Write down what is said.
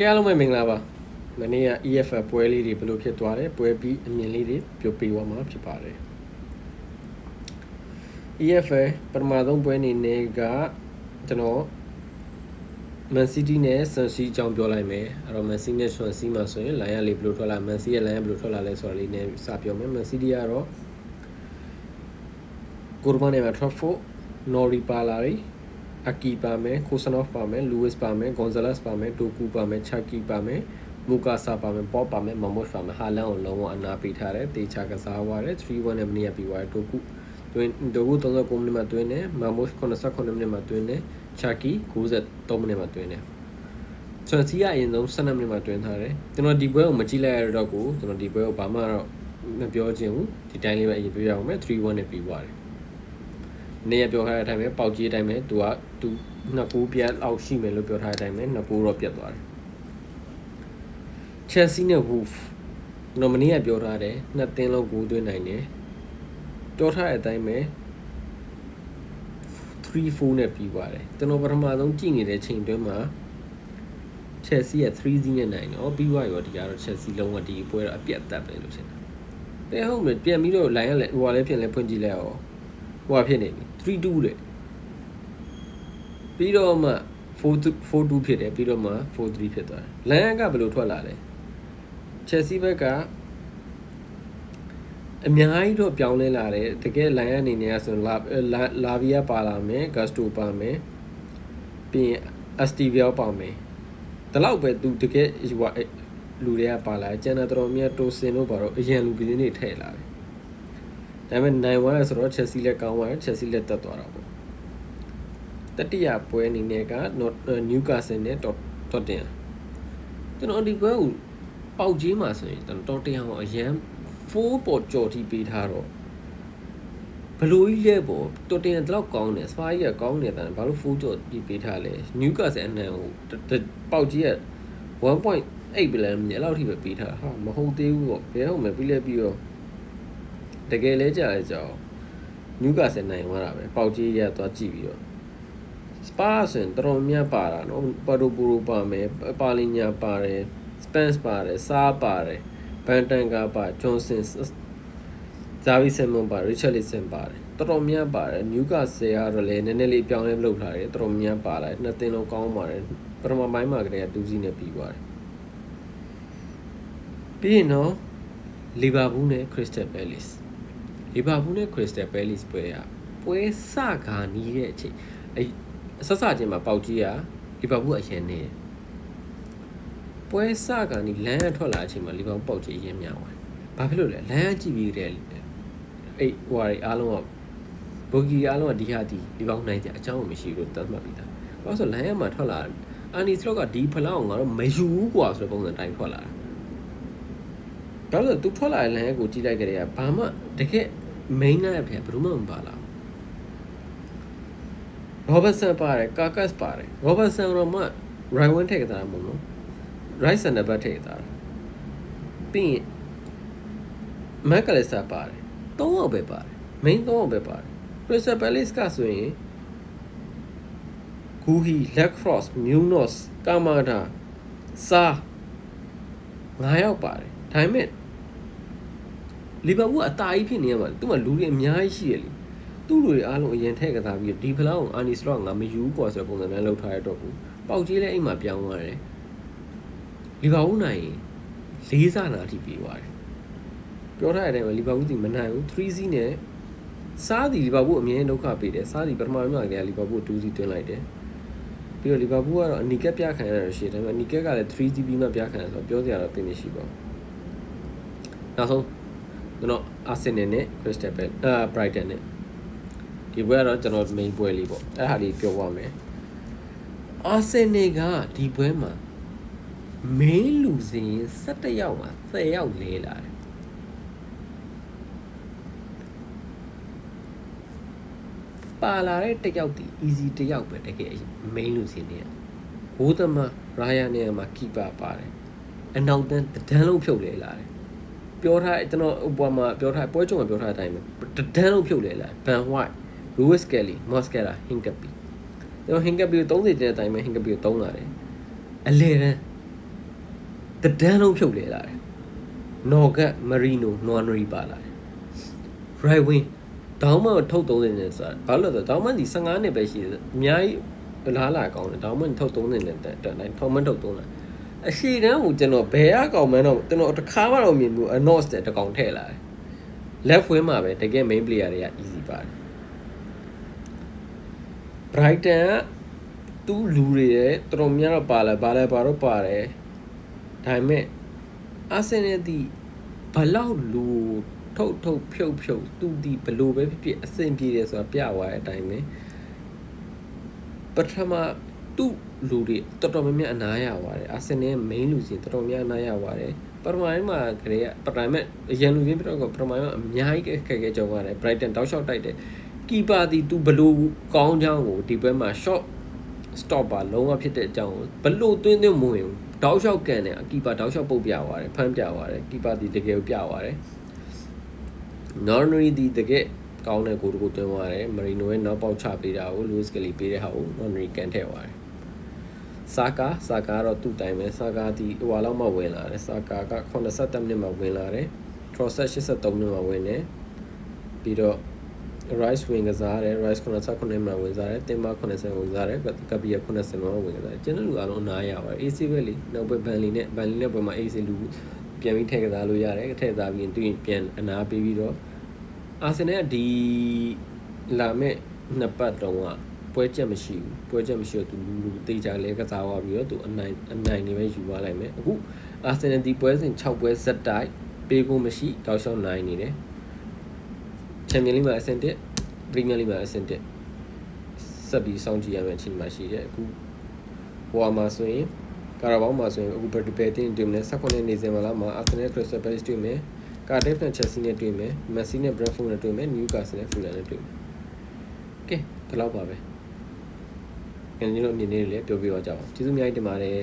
ကဲအားလုံးပဲမင်္ဂလာပါမနေ့က EFF ပွဲလေးတွေဘယ်လိုဖြစ်သွားတယ်ပွဲပြီးအမြင်လေးတွေပြောပြသွားမှာဖြစ်ပါတယ် EFF ပထမဆုံးပွဲအနေနဲ့ကကျွန်တော် Man City နဲ့ Swansea အကြောင်းပြောလိုက်မယ်အဲ့တော့ Man City နဲ့ Swansea မှာဆိုရင် line ရလေးဘယ်လိုထွက်လာ Man City ရဲ့ line ကဘယ်လိုထွက်လာလဲဆိုတာလေးနဲ့စပြောမယ် Man City ကတော့ကိုရမနဲ့မှာ Trafford Nori ပါလာရီ အကီပါမယ်ကိုဆနော့ဖ်ပါမယ်လူးဝစ်ပါမယ်ဂွန်ဇာလက်စ်ပါမယ်တိုကူပါမယ်ချာကီပါမယ်မူကာဆာပါမယ်ပေါ့ပါမယ်မမော့ပါမယ်ဟာလန်ကိုလုံးဝအနာပေးထားတယ်တေချာကစားသွားတယ်3-1နဲ့မနေ့ကပြီးသွားတယ်တိုကူတွင်တိုကူ39မိနစ်မှာတွင်းတယ်မမော့89မိနစ်မှာတွင်းတယ်ချာကီ93မိနစ်မှာတွင်းတယ်ဆွန်စီကအရင်ဆုံး12မိနစ်မှာတွင်းထားတယ်ကျွန်တော်ဒီပွဲကိုမကြည့်လိုက်ရတော့ကိုကျွန်တော်ဒီပွဲကိုဘာမှတော့မပြောချင်ဘူးဒီတိုင်းလေးပဲအရင်ပြောရအောင်မယ်3-1နဲ့ပြီးသွားတယ် နေရပြောထားတဲ့အတိုင်းပဲပေါက်ကြီးအတိုင်းပဲသူကသူနှစ်ကူပြတ်လောက်ရှိမယ်လို့ပြောထားတဲ့အတိုင်းပဲနှစ်ကူတော့ပြတ်သွားတယ် Chelsea နဲ့ Wolf နော်မနေ့ကပြောထားတယ်နှစ်သင်းလုံးဂိုးသွင်းနိုင်တယ်ပြောထားတဲ့အတိုင်းပဲ3-4နဲ့ပြီးသွားတယ်ကျွန်တော်ပထမဆုံးကြည့်နေတဲ့ချိန်တွင်းမှာ Chelsea ရဲ့3-0နဲ့နိုင်တော့ပြီးသွားရောဒီကတော့ Chelsea လုံးဝဒီပွဲတော့အပြတ်တက်ပဲလို့ထင်တာတဲ့ဟုတ်မယ်ပြန်ပြီးတော့ line ကလည်းဟိုကလည်းပြန်လဲဖွင့်ကြည့်လိုက်အော င်ဟိုကဖြစ်နေပြီ3-2တဲ့ပြီးတော့မှ4-2ဖြစ်တယ်ပြီးတော့မှ4-3ဖြစ်သွားတယ်လန်ကဘယ်လိုထွက်လာလဲ Chelsea ဘက်ကအများကြီးတော့ပြောင်းလဲလာတယ်တကယ် line အနေနဲ့ဆိုရင်လာလာဗီယာပါလာမယ် Gusto ပါမယ်ပြီးရင် Astivia ပါမယ်ဒီလောက်ပဲသူတကယ်ဟိုလူတွေကပါလာကျန်တဲ့တော်များတိုစင်တို့ဘာတော့အရင်လူပင်းနေထည့်လာတယ် ဒါပေမဲ့နိုင်ဝါဆိုတော့ Chelsea လက်ကောင်းသွားတယ် Chelsea လက်တက်သွားတာပေါ့တတိယပွဲအနေနဲ့က Newcastle နဲ့ Tottenham ကျွန်တော်ဒီပွဲကိုပေါက်ကြီးမှာဆိုရင်ကျွန်တော် Tottenham ကိုအရန်4ပေါ်ကြော်ထိပေးထားတော့ဘလို့ကြီးလဲပေါ့ Tottenham တလောက်ကောင်းတယ်စပါးကြီးကကောင်းတယ်တဲ့ဘာလို့4ကြော်ထိပေးထားလဲ Newcastle အနံကိုပေါက်ကြီးက1.8ဘီလန်မြေအဲ့လောက်ထိပဲပေးထားဟာမဟုတ်သေးဘူးပေါ့ဘယ်ဟုတ်မယ်ပြီးလဲပြီးတော့ တကယ်လဲကြာလဲကြောင် Newcastle နိုင်သွားတာပဲပေါက်ကြီးရသွားကြည့်ပြီးတော့စပါးဆိုရင်တော်တော်များပါတာနော်ပါဒိုပူရိုပါမယ်ပါလီညာပါတယ်စပန့်စ်ပါတယ်စားပါတယ်ဘန်တန်ကာပါဂျွန်ဆင်ဇာဗီဆင်မွန်ပါရစ်ချက်လီဆန်ပါတယ်တော်တော်များပါတယ်နျူကာဆယ်ကတော့လည်းနည်းနည်းလေးပြောင်းလဲလုပ်ထားတယ်တော်တော်များပါလာတယ်နှစ်သင်းလုံးကောင်းပါတယ်ပထမပိုင်းမှာကတည်းကဒူးစီနဲ့ပြီးသွားတယ်ပြီးရင်တော့လီဗာပူးနဲ့ခရစ္စတယ်ပဲလစ် လီဗာပူးနဲ့ခရစ္စတယ်ပဲလစ်ပွဲရပွဲစကာနီးတဲ့အချိန်အဲဆက်စချင်းမှာပေါက်ကြီးကလီဗာပူးအရင်နေတယ်ပွဲစကနေလမ်းထွက်လာအချိန်မှာလီဗာပူးပေါက်ကြီးအရင်မြောက်သွားဘာဖြစ်လို့လဲလမ်းကြည့်ပြီးတဲ့အဲ့ဟိုဟာတွေအားလုံးကဘိုဂီအားလုံးကဒီဟာဒီလီဗာပူးနိုင်တဲ့အကြောင်းမရှိလို့သတ်မှတ်ပြီးသားဘာလို့ဆိုလမ်းရမှာထွက်လာအာနီစလော့ကဒီဖလောက်ငါတော့မယူဘူးကွာဆိုတဲ့ပုံစံတိုင်းထွက်လာတာ ဒါလို့သူထွက်လာတဲ့လမ်းကိုကြည့်လိုက်ကြတဲ့ကဘာမှတကယ် main နဲ့ဖယ်ဘယ်သူမှမပါလာရောဘတ်ဆန်ပါတယ်ကာကတ်ပါတယ်ရောဘတ်ဆန်တော့မှ right wing ထည့်တာမဟုတ်နော် right center back ထည့်တာပြီးရင်မက်ကလစ်စာပါတယ်၃ယောက်ပဲပါတယ် main ၃ယောက်ပဲပါတယ် Crystal Palace ကဆိုရင်ဂူဟီလက်ခရော့စ်မြူနော့စ်ကာမာဒါစာ၅ယောက်ပါတယ်ဒါပေမဲ့ လီဗာပူးအတားကြီးဖြစ်နေရမှာသူ့မှာလူတွေအများကြီးရှိတယ်လေသူ့လူတွေအားလုံးအရင်ထည့်ကစားပြီးဒီဖလောက်အာနီစလော့ငါမယူကွာဆိုတဲ့ပုံစံမျိုးလောက်ထားရတော့ဘူးပေါက်ကြီးလည်းအိမ်မှာပြောင်းသွားတယ်လီဗာပူးနိုင်လေးစားနာအထိပြေးသွားတယ်ပြောထားတဲ့အတိုင်းပဲလီဗာပူးစီမနိုင်ဘူး3-0နဲ့စားဒီလီဗာပူးအမြင်ဒုက္ခပေးတယ်စားဒီပထမမြောက်ကလီဗာပူး2-0တွင်းလိုက်တယ်ပြီးတော့လီဗာပူးကတော့အနီကက်ပြခံရတာရှိတယ်ဒါပေမဲ့အနီကက်ကလည်း3-0ပြီးမှပြခံရဆိုတော့ပြောစရာတော့သိနေရှိပါဘူးနောက်ဆုံး ကျွန်တော်အာဆင်နယ်နဲ့ခရစ္စတယ်ဘယ်အာဘရိုက်တန်နဲ့ဒီပွဲကတော့ကျွန်တော် main ပွဲလေးပေါ့အဲ့ဟာလေးပြောပါမယ်အာဆင်နယ်ကဒီပွဲမှာ main လူစင်17ယောက်မှာ10ယောက်လဲလာတယ်ပါလာတဲ့တယောက်ဒီ easy တယောက်ပဲတကယ် main လူစင်နေဘိုးသမရာယာနေရာမှာ keeper ပါတယ်အနောက်တန်းတန်းလုံးဖြုတ်လဲလာတယ် ပြောထားကျွန်တော်ဟိုမှာပြောထားပွဲချုံမှာပြောထားတဲ့အတိုင်းပဲတန်းလုံးဖြုတ်လဲလာဘန်ဝိုက်လူးဝစ်ကယ်လီမော့စကယ်လာဟင်ကပီကျွန်တော်ဟင်ကပီကို30ကျတဲ့အတိုင်းပဲဟင်ကပီကိုသုံးလာတယ်အလေတန်းတဒန်းလုံးဖြုတ်လဲလာတယ်နော်ကတ်မရီနိုနွန်ရီပါလာတယ် right wing တောင်းမထုတ်30နဲ့ဆိုတာဘာလို့လဲဆိုတော့တောင်းမဒီ15နှစ်ပဲရှိတယ်အများကြီးလားလာကောင်းတယ်တောင်းမထုတ်30နဲ့တက်တက်တိုင်းထောင်းမထုတ်30လား အရှိတန်းကိုကျွန်တော်ဘယ်အကောင်မှန်းတော့ကျွန်တော်တစ်ခါမှတော့မြင်ဘူး announce တဲ့တကောင်ထည့်လာတယ် left wing မှာပဲတကယ် main player တွေက easy ပါတယ် Brighton ကသူ့လူတွေရဲ့တော်တော်များတော့ပါလာပါလာပါတော့ပါတယ်ဒါပေမဲ့ Arsenal ဒီဘလောက်လူထုတ်ထုတ်ဖြုတ်ဖြုတ်သူဒီဘလို့ပဲဖြစ်ဖြစ်အဆင်ပြေတယ်ဆိုတာပြသွားတဲ့အတိုင်းပဲပထမ သူ့လူတွေတော်တော်များများအနားရပါတယ် Arsenal ရဲ့ main လူစီတော်တော်များအနားရပါတယ်ပထမပိုင်းမှာကလေးကပထမအရန်လူချင်းပြတော့ကပထမပိုင်းမှာအများကြီးခက်ခဲကြုံရတယ် Brighton တောက်လျှောက်တိုက်တယ်ကီပါဒီသူဘလို့ကောင်းချောင်းကိုဒီဘက်မှာ shot stop ပါလုံးဝဖြစ်တဲ့အကြောင်းကိုဘလို့သွင်းသွင်းမဝင်ဘူးတောက်လျှောက်ကန်တယ်အကီပါတောက်လျှောက်ပုတ်ပြသွားတယ်ဖမ်းပြသွားတယ်ကီပါဒီတကယ်ကိုပြသွားတယ် Nornery ဒီတကယ်ကောင်းတဲ့ကိုတကူသွင်းသွားတယ်မရီနိုရဲ့နောက်ပေါက်ချပေးတာကို Luis Kelly ပေးတဲ့ဟာကို Nornery ကန်ထည့်သွားတယ် စာကာစာကာတော့သူ့တိုင်ပဲစာကာဒီဟိုဟာလောက်မှဝင်လာတယ်စာကာက80မိနစ်မှဝင်လာတယ် Trosset 83မိနစ်မှဝင်တယ်ပြီးတော့ rice ဝင်ကစားတယ် rice 89မှာဝင်စားတယ်တင်မ80ဝင်စားတယ်ကပီယာ80မှာဝင်ကစားတယ်ကျန်တဲ့လူအားလုံးအနားရပါတယ် AC ပဲလေနောက်ပဲဘန်လီနဲ့ဘန်လီနဲ့ပွဲမှာ AC လူပြန်ပြီးထည့်ကစားလို့ရတယ်ထည့်စားပြီးတွင်ပြန်အနားပေးပြီးတော့အာဆင်နယ်ကဒီလာမဲ့နှစ်ပတ်တုန်းက ပွဲချက်မရှိဘူးပွဲချက်မရှိတော့သူလူလူတေချာလဲကစားသွားပြီးတော့သူအနိုင်အနိုင်နေပဲယူသွားလိုက်မယ်အခုအာဆင်နယ်ဒီပွဲစဉ်6ပွဲဇက်တိုက်ပေးဖို့မရှိတောက်လျှောက်နိုင်နေတယ်ချန်ပီယံလိမှာအဆင့်1ပရီးမီးယားလိမှာအဆင့်1ဆက်ပြီးစောင့်ကြည့်ရမယ့်အချိန်မှရှိတယ်အခုဟိုမှာဆိုရင်ကာရာဘောင်းမှာဆိုရင်အခုဘယ်ဒီဘယ်တင်တွေ့မလဲ16နေစဉ်မှာလာမှာအာဆင်နယ်ခရစ်စတယ်ပဲစ်တွေ့မယ်ကာဒက်နဲ့ချက်စီနဲ့တွေ့မယ်မက်ဆီနဲ့ဘရက်ဖူးနဲ့တွေ့မယ်နယူကာဆယ်နဲ့ဖူလန်နဲ့တွေ့မယ်ကဲဒီလောက်ပါပဲ ငယ်ကြီးတို့အနေနဲ့လည်းပြောပြတော့ကြအောင်ကျေးဇူးအများကြီးတင်ပါတယ်